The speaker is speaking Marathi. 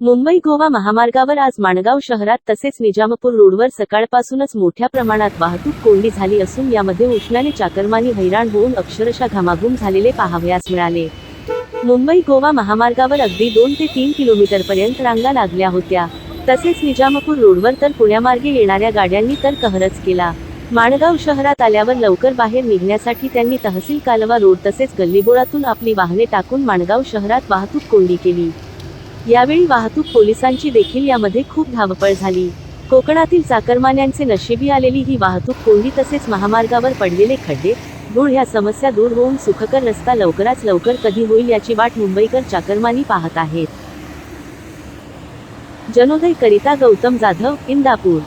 मुंबई गोवा महामार्गावर आज माणगाव शहरात तसेच निजामपूर रोडवर सकाळपासूनच मोठ्या प्रमाणात वाहतूक कोंडी झाली असून यामध्ये उष्णाने चाकरमानी हैराण होऊन अक्षरशः घामाघूम झालेले पाहावयास मिळाले. मुंबई गोवा महामार्गावर अगदी दोन ते तीन किलोमीटर पर्यंत रांगा लागल्या होत्या. तसेच निजामपूर रोडवर तर पुण्यामार्गे येणाऱ्या गाड्यांनी तर कहरच केला. माणगाव शहरात आल्यावर लवकर बाहेर निघण्यासाठी त्यांनी तहसील कालवा रोड तसेच गल्लीबोळातून आपली वाहने टाकून माणगाव शहरात वाहतूक कोंडी केली. यावेळी वाहतूक पोलिसांची देखील यामध्ये खूप धावपळ झाली. कोकणातील चाकरमान्यांचे नशिबी आलेली ही वाहतूक कोंडी तसेच महामार्गावर पडलेले खड्डे धूळ ह्या समस्या दूर होऊन सुखकर रस्ता लवकरात लवकर कधी होईल याची वाट मुंबईकर चाकरमानी पाहत आहेत. जनोदय करिता गौतम जाधव इंदापूर.